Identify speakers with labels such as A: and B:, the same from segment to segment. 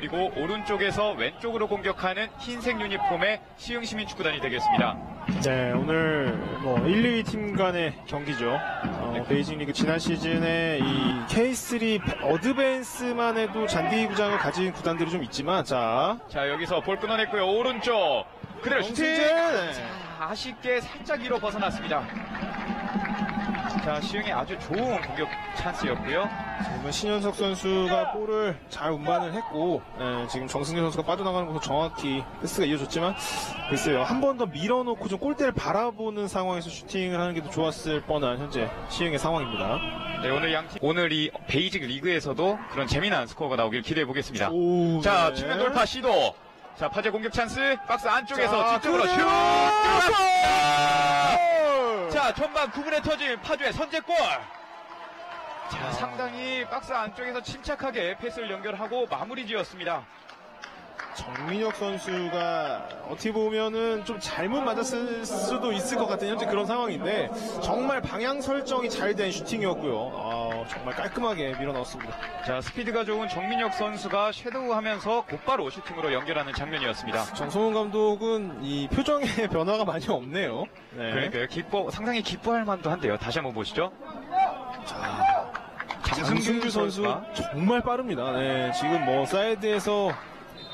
A: 그리고 오른쪽에서 왼쪽으로 공격하는 흰색 유니폼의 시흥시민축구단이 되겠습니다.
B: 네, 오늘 뭐 1, 2위 팀 간의 경기죠. 어, 베이징 리그 지난 시즌에 이 K3 어드밴스만 해도 잔디 구장을 가진 구단들이 좀 있지만, 자,
A: 자 여기서 볼 끊어냈고요. 오른쪽 그대로 슈팅.
B: 네.
A: 자, 아쉽게 살짝 위로 벗어났습니다. 자 시흥이 아주 좋은 공격 찬스였고요.
B: 지금은 신현석 선수가 볼을 잘 운반을 했고, 예, 지금 정승재 선수가 빠져나가는 곳을 정확히 패스가 이어졌지만, 글쎄요, 한 번 더 밀어놓고 좀 골대를 바라보는 상황에서 슈팅을 하는 게 더 좋았을 뻔한 현재 시흥의 상황입니다.
A: 네 오늘 양팀 오늘 이 베이직 리그에서도 그런 재미난 스코어가 나오길 기대해 보겠습니다.
B: 오,
A: 자
B: 네.
A: 측면 돌파 시도. 자 파제 공격 찬스 박스 안쪽에서
B: 자,
A: 뒤쪽으로 슛.
B: 그래요!
A: 들어갔습니다. 자 전반 9분에 터진 파주의 선제골. 자 상당히 박스 안쪽에서 침착하게 패스를 연결하고 마무리 지었습니다.
B: 정민혁 선수가 어떻게 보면은 좀 잘못 맞았을 수도 있을 것 같은 현재 그런 상황인데 정말 방향 설정이 잘 된 슈팅이었고요. 아, 정말 깔끔하게 밀어넣었습니다.
A: 자 스피드가 좋은 정민혁 선수가 섀도우 하면서 곧바로 슈팅으로 연결하는 장면이었습니다.
B: 정성훈 감독은 이 표정의 변화가 많이 없네요. 네.
A: 그러니까요 기뻐 상당히 기뻐할 만도 한데요. 다시 한번 보시죠.
B: 자,
A: 장승규
B: 선수 정말 빠릅니다. 네, 지금 뭐 사이드에서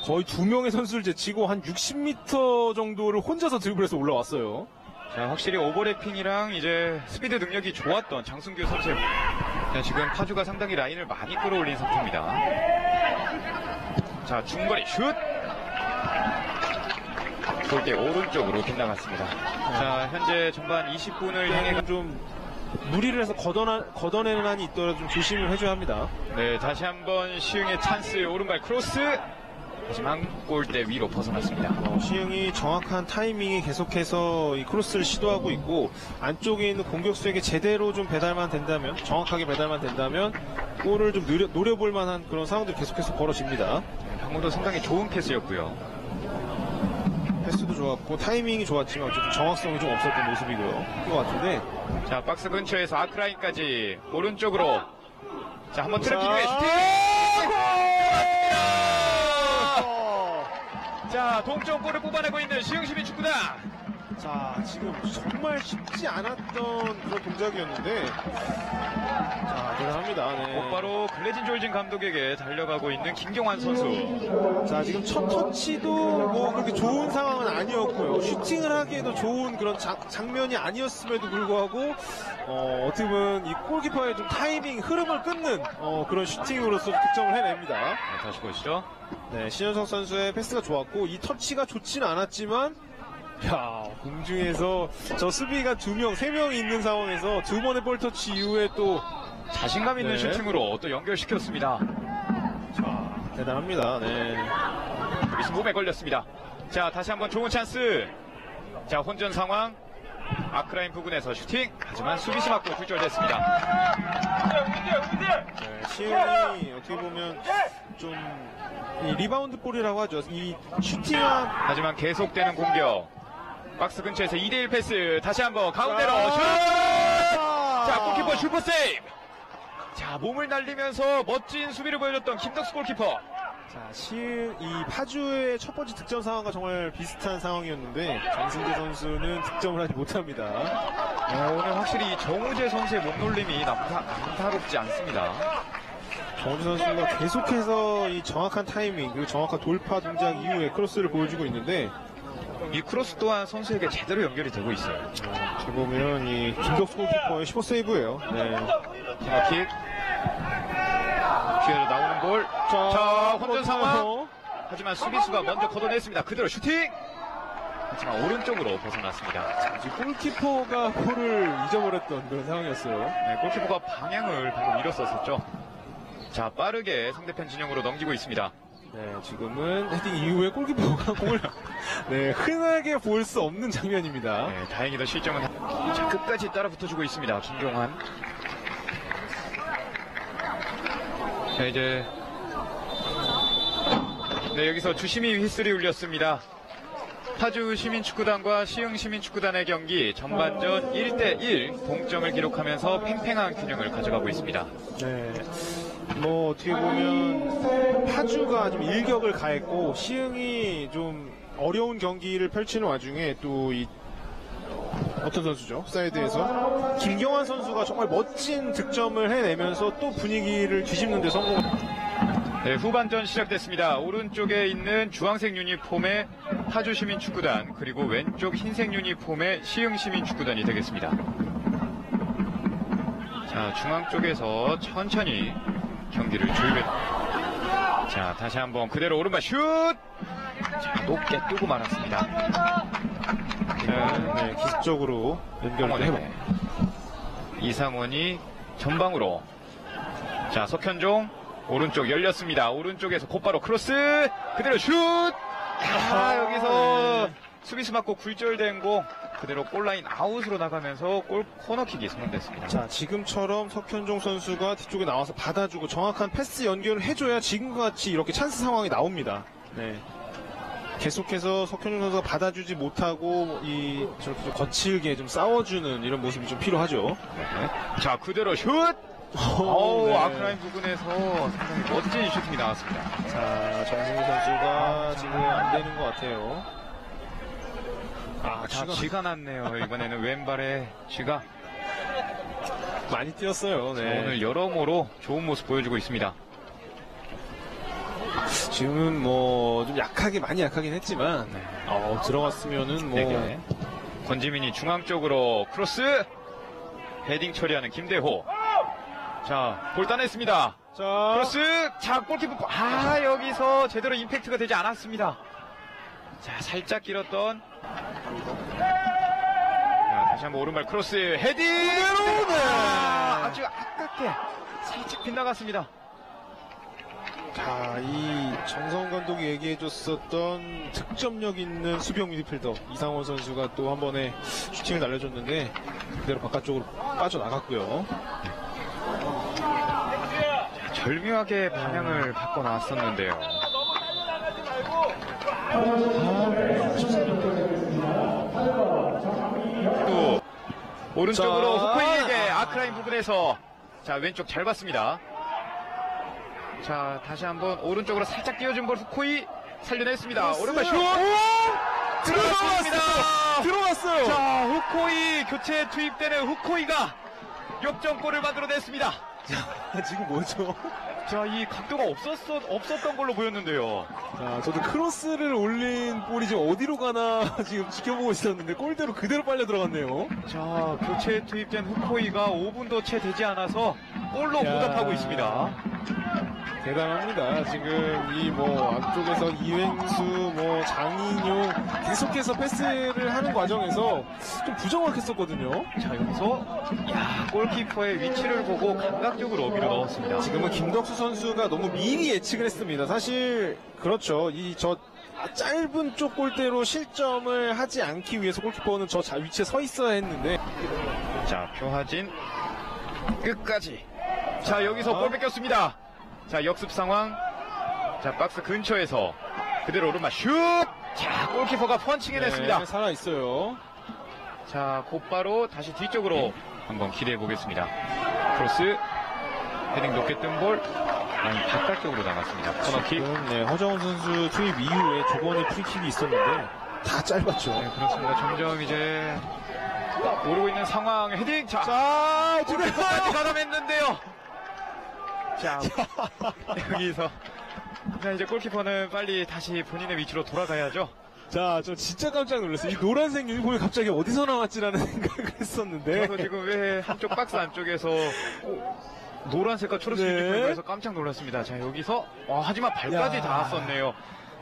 B: 거의 두 명의 선수를 제치고 한 60m 정도를 혼자서 드리블해서 올라왔어요.
A: 자, 확실히 오버래핑이랑 이제 스피드 능력이 좋았던 장승규 선수. 자, 지금 파주가 상당히 라인을 많이 끌어올린 상태입니다. 자, 중거리 슛! 골대 오른쪽으로 빗나갔습니다. 자, 현재 전반 20분을 향해
B: 이때는 좀 무리를 해서 걷어나, 걷어내는 한이 있더라도 좀 조심을 해줘야 합니다.
A: 네, 다시 한번 시흥의 찬스 오른발 크로스. 하지만 골대 위로 벗어났습니다.
B: 어, 시흥이 정확한 타이밍에 계속해서 이 크로스를 시도하고 있고 안쪽에 있는 공격수에게 제대로 좀 배달만 된다면 정확하게 배달만 된다면 골을 좀 노려, 노려볼 만한 그런 상황들이 계속해서 벌어집니다.
A: 네, 방금도 상당히 좋은 패스였고요.
B: 패스도 좋았고 타이밍이 좋았지만 어쨌든 정확성이 좀 없었던 모습이고요. 것 같은데
A: 자, 박스 근처에서 아크라인까지 오른쪽으로. 자, 한번 트래핑
B: 자,
A: 슈팅! 자, 동점 골을 뽑아내고 있는 시흥시민 축구단.
B: 자, 지금 정말 쉽지 않았던 그런 동작이었는데, 자, 대단합니다. 네.
A: 곧바로 글래진 졸진 감독에게 달려가고 있는 김경환 선수.
B: 자, 지금 첫 터치도 뭐 그렇게 좋은 상황은 아니었고요. 슈팅을 하기에도 좋은 그런 장, 장면이 아니었음에도 불구하고, 어, 떻게 보면 이 골키퍼의 좀 타이밍, 흐름을 끊는, 어, 그런 슈팅으로서 득점을 해냅니다.
A: 네, 다시 보시죠.
B: 네, 신현석 선수의 패스가 좋았고, 이 터치가 좋지는 않았지만, 야, 공중에서 저 수비가 두 명, 세 명이 있는 상황에서 두 번의 볼 터치 이후에 또,
A: 자신감 있는
B: 네.
A: 슈팅으로 또 연결시켰습니다.
B: 자, 대단합니다. 네.
A: 미스 몸에 걸렸습니다. 자, 다시 한번 좋은 찬스. 자, 혼전 상황. 아크라인 부근에서 슈팅. 하지만 수비수 맞고 굴절됐습니다.
B: 네, 시흥이 어떻게 보면 좀, 이 리바운드 볼이라고 하죠. 이 슈팅한,
A: 하지만 계속되는 공격. 박스 근처에서 2대1 패스. 다시 한번 가운데로 슛! 자, 골키퍼 슈퍼 세이브! 자, 몸을 날리면서 멋진 수비를 보여줬던 김덕수 골키퍼.
B: 자, 시흥, 이 파주의 첫 번째 득점 상황과 정말 비슷한 상황이었는데, 장승재 선수는 득점을 하지 못합니다.
A: 네, 오늘 확실히 이 정우재 선수의 몸놀림이 남타, 남타롭지 않습니다.
B: 정우주 선수가 계속해서 이 정확한 타이밍, 그리고 정확한 돌파 동작 이후에 크로스를 보여주고 있는데,
A: 이 크로스 또한 선수에게 제대로 연결이 되고 있어요.
B: 어떻게 보면 이 김덕수 골키퍼의 슈퍼 세이브예요. 네.
A: 코너킥. 기회로 나오는 볼. 자, 혼전 상황. 하지만 수비수가 먼저 걷어냈습니다. 그대로 슈팅! 하지만 오른쪽으로 벗어났습니다.
B: 지금 골키퍼가 골을 잊어버렸던 그런 상황이었어요.
A: 네, 골키퍼가 방향을 방금 잃었었죠. 자, 빠르게 상대편 진영으로 넘기고 있습니다.
B: 네, 지금은 헤딩 이후에 골키퍼가 공을 네, 흔하게 볼 수 없는 장면입니다.
A: 네, 다행히도 실점은 자, 끝까지 따라 붙어주고 있습니다. 김경환. 자, 이제 네, 여기서 주심이 휘슬이 울렸습니다. 파주 시민축구단과 시흥 시민축구단의 경기 전반전 1대1 동점을 기록하면서 팽팽한 균형을 가져가고 있습니다.
B: 네. 뭐 어떻게 보면 파주가 좀 일격을 가했고 시흥이 좀 어려운 경기를 펼치는 와중에 또 이 어떤 선수죠? 사이드에서 김경환 선수가 정말 멋진 득점을 해내면서 또 분위기를 뒤집는 데 성공.
A: 네, 후반전 시작됐습니다. 오른쪽에 있는 주황색 유니폼의 파주 시민 축구단 그리고 왼쪽 흰색 유니폼의 시흥 시민 축구단이 되겠습니다. 자, 중앙 쪽에서 천천히 경기를 조율해. 자, 다시 한번 그대로 오른발 슛! 자, 높게 뜨고 말았습니다. 자,
B: 네, 기습적으로 연결을 해봐.
A: 이상원에게. 이상원이 전방으로. 자, 석현종 오른쪽 열렸습니다. 오른쪽에서 곧바로 크로스 그대로 슛! 아, 여기서 수비수 맞고 굴절된 공 그대로 골라인 아웃으로 나가면서 골 코너킥이 성공됐습니다.
B: 자, 지금처럼 석현종 선수가 뒤쪽에 나와서 받아주고 정확한 패스 연결을 해줘야 지금과 같이 이렇게 찬스 상황이 나옵니다. 네. 계속해서 석현종 선수가 받아주지 못하고 이 저렇게 좀 거칠게 좀 싸워주는 이런 모습이 좀 필요하죠.
A: 네. 자, 그대로 슛! 어우,
B: 네.
A: 아크라인 부근에서 상당히 멋진 슈팅이 나왔습니다.
B: 자, 정승희 선수가 지금 안 되는 것 같아요. 아,
A: 자,
B: 쥐가
A: 쥐가 났네요. 이번에는 왼발에 쥐가
B: 많이 뛰었어요. 네.
A: 오늘 여러모로 좋은 모습 보여주고 있습니다.
B: 지금은 뭐 좀 약하게 많이 약하긴 했지만
A: 네.
B: 어, 들어갔으면은 뭐
A: 네개. 권지민이 중앙 쪽으로 크로스 헤딩 처리하는 김대호. 자, 볼 따냈습니다.
B: 자,
A: 크로스 자 골키퍼 아 여기서 제대로 임팩트가 되지 않았습니다. 자 살짝 길었던 자, 다시 한번 오른발 크로스 헤딩 아, 아주 아깝게 살짝 빗나갔습니다.
B: 자, 이 정성훈 감독이 얘기해줬었던 득점력 있는 수비형 미드필더 이상원 선수가 또 한 번에 슈팅을 날려줬는데 그대로 바깥쪽으로 빠져나갔고요.
A: 절묘하게 방향을 바꿔 나왔었는데요. 또 오른쪽으로
B: 자.
A: 후코이에게 아크라인 부분에서 자 왼쪽 잘 봤습니다. 자 다시 한번 오른쪽으로 살짝 띄워준 볼 후코이 살려냈습니다. 오른발 슛 들어갔습니다.
B: 들어갔어요.
A: 자 후코이 교체 투입되는 후코이가 역전골을 만들어냈습니다.
B: 지금 뭐죠?
A: 자, 이 각도가 없었어, 없었던 걸로 보였는데요.
B: 자, 저도 크로스를 올린 볼이 지금 어디로 가나 지금 지켜보고 있었는데 골대로 그대로 빨려 들어갔네요.
A: 자, 교체 투입된 후코이가 5분도 채 되지 않아서 골로
B: 야.
A: 보답하고 있습니다.
B: 대단합니다. 지금 이 뭐 앞쪽에서 이행수, 뭐 장인용 계속해서 패스를 하는 과정에서 좀 부정확했었거든요.
A: 자, 여기서, 야, 골키퍼의 위치를 보고 감각적으로 밀어 넣었습니다.
B: 지금은 김덕수 선수가 너무 미리 예측을 했습니다. 사실 그렇죠. 이저 짧은 쪽 골대로 실점을 하지 않기 위해서 골키퍼는 저 자- 위치에 서 있어야 했는데
A: 자, 표하진 끝까지. 자, 여기서
B: 아.
A: 골 뺏겼습니다. 자, 역습 상황. 자, 박스 근처에서 그대로 오른발 슛! 자, 골키퍼가 펀칭해냈습니다.
B: 네, 살아 있어요.
A: 자, 곧바로 다시 뒤쪽으로 한번 기대해 보겠습니다. 크로스, 헤딩 높게 뜬 볼, 라인 바깥쪽으로 나갔습니다. 코너킥.
B: 네, 허정훈 선수 투입 이후에 저번에 프리킥이 있었는데 다 짧았죠.
A: 네, 그렇습니다. 점점 이제 오르고 있는 상황, 헤딩! 자,
B: 자,
A: 골키퍼까지 가담했는데요. 자, 여기서. 자, 이제 골키퍼는 빨리 다시 본인의 위치로 돌아가야죠.
B: 자, 저 진짜 깜짝 놀랐어요. 이 노란색 유니폼이 갑자기 어디서 나왔지라는 생각을 했었는데.
A: 저도 지금 왜 한쪽 박스 안쪽에서 오, 노란색과 초록색
B: 네.
A: 유니폼에서 깜짝 놀랐습니다. 자 여기서 와, 하지만 발까지
B: 야.
A: 닿았었네요.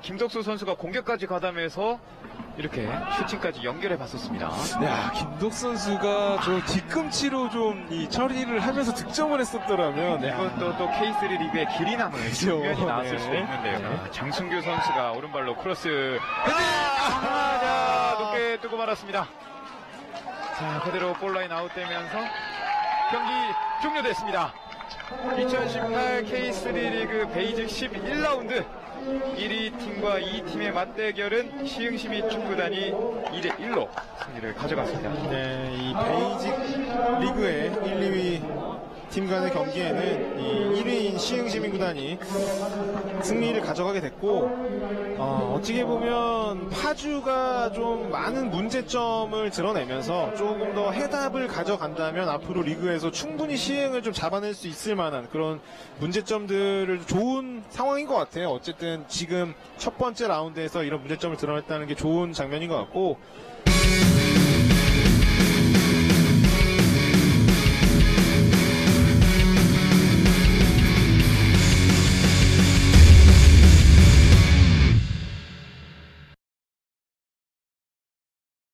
A: 김덕수 선수가 공격까지 가담해서 이렇게 슈팅까지 연결해 봤었습니다.
B: 야, 김덕 선수가 저 뒤꿈치로 좀 이 처리를 하면서 득점을 했었더라면. 야,
A: 이것도 또 K3 리그의 길이 남은. 장면이 나왔을
B: 네.
A: 수도 있는데요.
B: 네.
A: 아, 장승규 선수가 오른발로 크로스! 아, 자, 높게 뜨고 말았습니다. 자, 그대로 볼라인 아웃되면서 경기 종료됐습니다. 2018 K3 리그 베이직 11라운드 1위 팀과 2팀의 맞대결은 시흥시민 축구단이 2대 1로 승리를 가져갔습니다.
B: 네, 이 베이직 리그의 1, 2위 팀 간의 경기에는 이 1위인 시흥시민 구단이 승리를 가져가게 됐고 어, 어떻게 보면 파주가 좀 많은 문제점을 드러내면서 조금 더 해답을 가져간다면 앞으로 리그에서 충분히 시행을 좀 잡아낼 수 있을 만한 그런 문제점들을 좋은 상황인 것 같아요. 어쨌든 지금 첫 번째 라운드에서 이런 문제점을 드러냈다는 게 좋은 장면인 것 같고